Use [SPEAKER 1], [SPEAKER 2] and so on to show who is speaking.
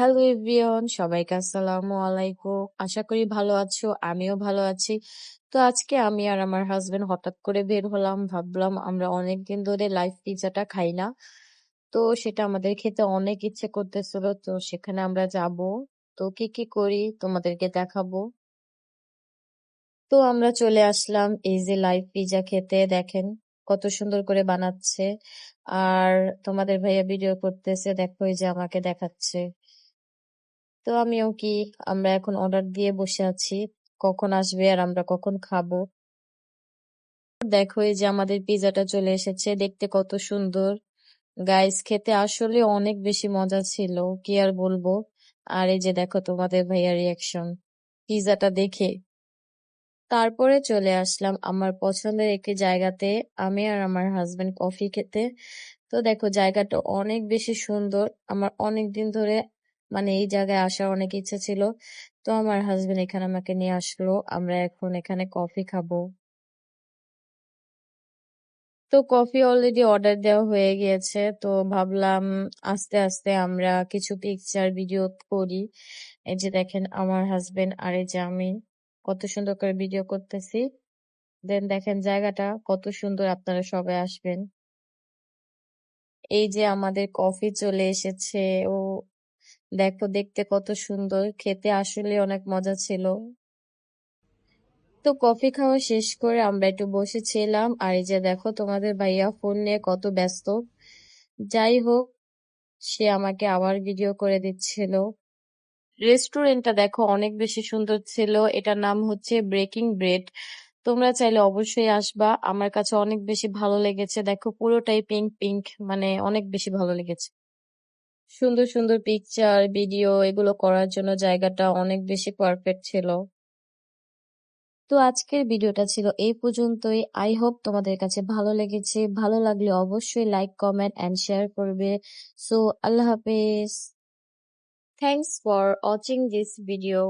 [SPEAKER 1] Hello everyone, সবাইকে আসসালামু আলাইকুম। আশা করি ভালো আছো, আমিও ভালো আছি। তো আজকে আমি আর আমার হাজবেন্ড হঠাৎ করে বের হলাম, ভাবলাম আমরা অনেকদিন ধরে লাইভ পিৎজাটা খাই না। তো সেটা আমাদের খেতে অনেক ইচ্ছে করতেছিল, তো সেখানে আমরা যাব। তো কি কি করি তোমাদেরকে দেখাবো। তো আমরা চলে আসলাম এই যে লাইভ পিৎজা খেতে, দেখেন কত সুন্দর করে বানাচ্ছে। আর তোমাদের ভাইয়া ভিডিও করতেছে, দেখো এই যে আমাকে দেখাচ্ছে। তো আমিও কি আমরা এখন অর্ডার দিয়ে বসে আছি, কখন আসবে আর আমরা কখন খাব? দেখো এই যে আমাদের পিজাটা চলে এসেছে, দেখতে কত সুন্দর। গাইস খেতে আসলে অনেক বেশি মজা ছিল, কি আর বলব? আর এই যে দেখো তোমাদের ভাইয়ার রিয়াকশন পিজাটা দেখে। তারপরে চলে আসলাম আমার পছন্দের একটি জায়গাতে, আমি আর আমার হাজবেন্ড কফি খেতে। তো দেখো জায়গাটা অনেক বেশি সুন্দর, আমার অনেক দিন ধরে মানে এই জায়গায় আসার অনেক ইচ্ছা ছিল। তো আমার হাজবেন্ড এখানে আমাকে নিয়ে আসলো। আমরা এখন এখানে কফি খাব। তো কফি অলরেডি অর্ডার দেওয়া হয়ে গিয়েছে। তো ভাবলাম আস্তে আস্তে আমরা কিছু পিকচার ভিডিও করি। এই যে দেখেন আমার হাজবেন্ড আর এই যে আমি কত সুন্দর করে ভিডিও করতেছি। দেন দেখেন জায়গাটা কত সুন্দর আপনারা সবাই আসবেন। এই যে আমাদের কফি চলে এসেছে। ও দেখো দেখতে কত সুন্দর, খেতে আসলে অনেক মজা ছিল। তো কফি খাওয়া শেষ করে আমরা একটু বসেছিলাম। আর এই যে দেখো তোমাদের ভাইয়া ফোন নিয়ে কত ব্যস্ত। যাই হোক, সে আমাকে আবার ভিডিও করে দিচ্ছিল। রেস্টুরেন্টটা দেখো অনেক বেশি সুন্দর ছিল। এটার নাম হচ্ছে ব্রেকিং ব্রেড তোমরা চাইলে অবশ্যই আসবা। আমার কাছে অনেক বেশি ভালো লেগেছে। দেখো পুরোটাই পিঙ্ক পিঙ্ক মানে অনেক বেশি ভালো লেগেছে। সুন্দর সুন্দর পিকচার ভিডিও এগুলো করার জন্য জায়গাটা অনেক বেশি পারফেক্ট ছিল। তো আজকের ভিডিওটা ছিল এই পর্যন্তই। আই হোপ তোমাদের কাছে ভালো লেগেছে। ভালো লাগলে অবশ্যই লাইক কমেন্ট অ্যান্ড শেয়ার করবে। সো আল্লাহ হাফেজ। Thanks for watching this video